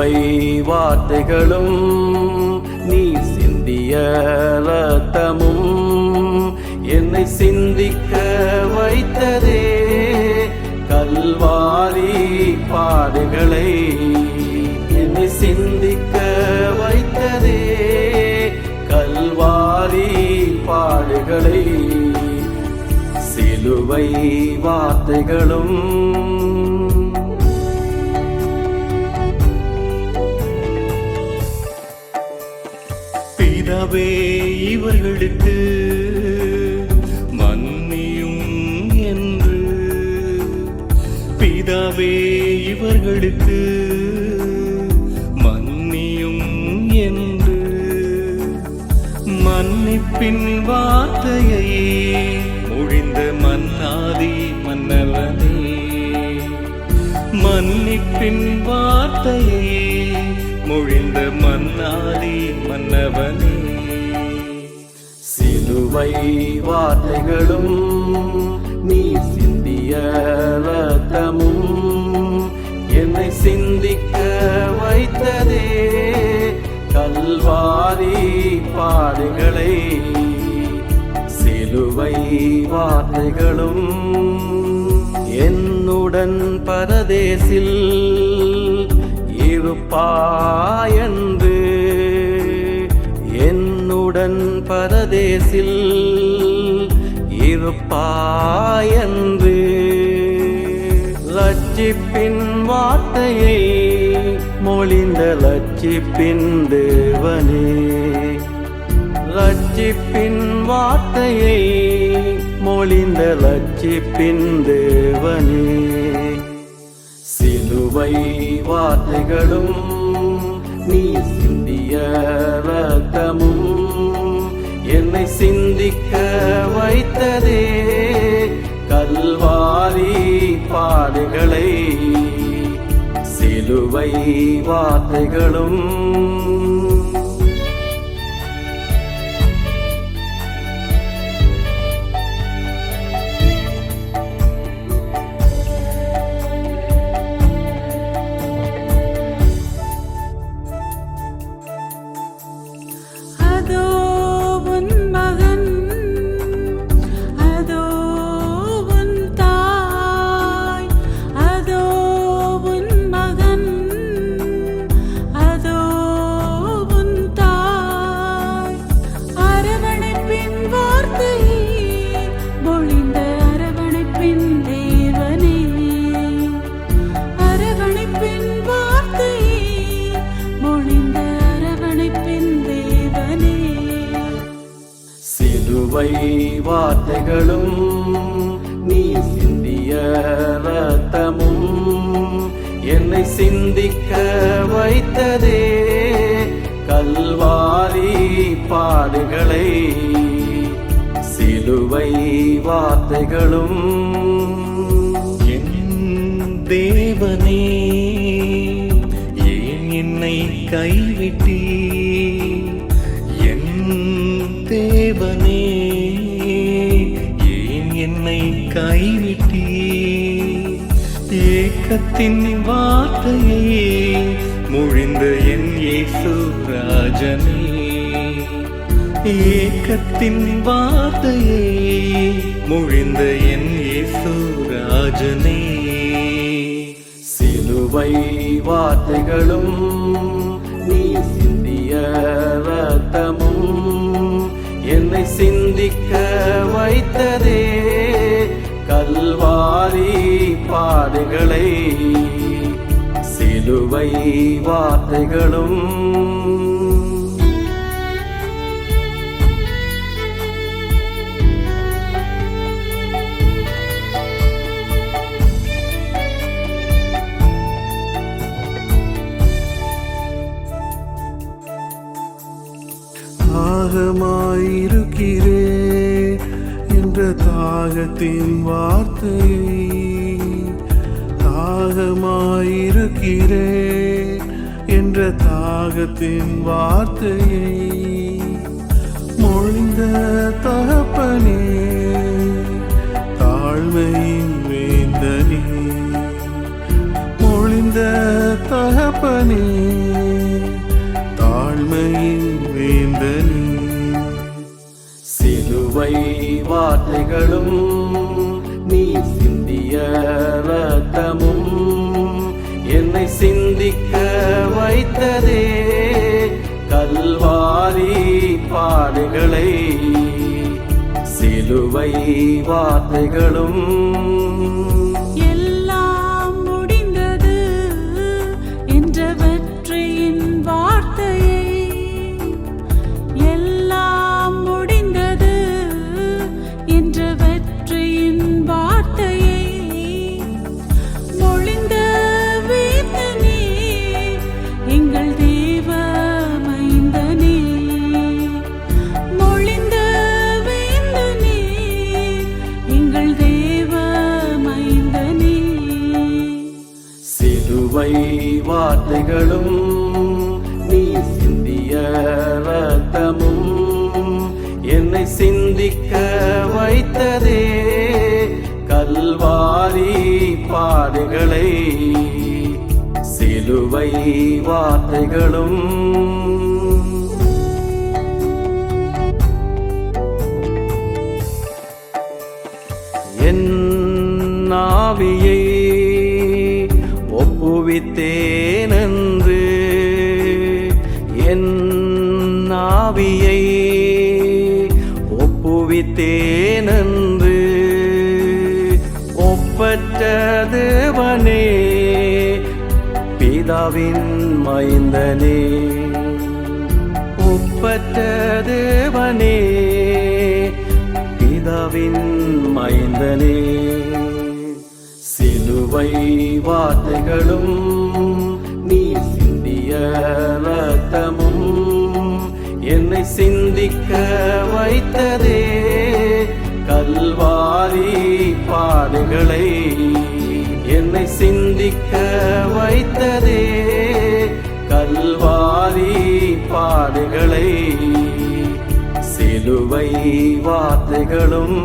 சிலுவை வார்த்தைகளும் நீ சிந்திய ரத்தமும் என்னை சிந்திக்க வைத்ததே கல்வாரி பாடுகளை என்னை சிந்திக்க வைத்ததே கல்வாரி பாடுகளை சிலுவை வார்த்தைகளும் பிதாவே இவர்களுக்கு மன்னியும் என்று. பிதாவே இவர்களுக்கு மன்னியும் என்று. மன்னிப்பின் வார்த்தையை மொழிந்த மன்னாதி மன்னவனே. மன்னிப்பின் வார்த்தையை மொழிந்த மன்னாதி மன்னவனே. சிலுவை வார்த்தைகளும் நீ சிந்திய ரத்தமும் என்னை சிந்திக்க வைத்ததே. கல்வாரி பாடுகளை சிலுவை வார்த்தைகளும் என்னுடன் பரதேசில் இருப்பாயந்து என்னுடன் பரதேசில் இருப்பாயந்து லட்சிப்பின் வார்த்தையை மொழிந்த லட்சிப்பின் தேவனே. லட்சிப்பின் வார்த்தையை மொழிந்த லட்சிப்பின் தேவனே. சிலுவை வார்த்தைகளும் நீ சிந்திய ரத்தமும் என்னை சிந்திக்க வைத்ததே கல்வாரி பாடுகளை சிலுவை வார்த்தைகளும் சிலுவை வார்த்தைகளும் நீ சிந்திய ரத்தமும் என்னை சிந்திக்க வைத்ததே. கல்வாரி பாடுகளை சிலுவை வார்த்தைகளும் தேவனே ஏன் என்னை கைவிட்டீ என்னை கைவிட்டீ ஏக்கத்தின் வார்த்தையே முழிந்த என் இயேசு ராஜனே. ஏக்கத்தின் வார்த்தையே முழிந்த என் இயேசு ராஜனே. சிலுவை வார்த்தைகளும் நீ சிந்திய ரத்தமும் என்னை சிந்திக்க வைத்ததே. கல்வாரி பாடுகளை சிலுவை வார்த்தைகளும். தாகமாயிருக்கிறே என்ற தாகத்தின் வார்த்தையை தாகமாயிருக்கிறே என்ற தாகத்தின் வார்த்தையை மொழிந்த தகப்பனே தாழ்மையின் வேந்தனே. மொழிந்த தகப்பனே. வார்த்தைகளும் நீ சிந்திய ரத்தமும் என்னை சிந்திக்க வைத்ததே கல்வாரி பாடுகளை சிலுவை வார்த்தைகளும் கண்களும் நீ சிந்திய ரத்தமும் என்னை சிந்திக்க வைத்ததே. கல்வாரி பாடுகளை சிலுவை வார்த்தைகளும் என் நாவியை ஒப்புவித்தே. ஆவியை ஒப்புவித்தேனன்று. ஒப்பற்ற தேவனே பிதாவின் மைந்தனே. ஒப்பற்ற தேவனே பிதாவின் மைந்தனே. சிலுவை வார்த்தைகளும் நீ சிந்திய பாடுகளை என்னை சிந்திக்க வைத்ததே. கல்வாரி பாடுகளை சிலுவை வார்த்தைகளும்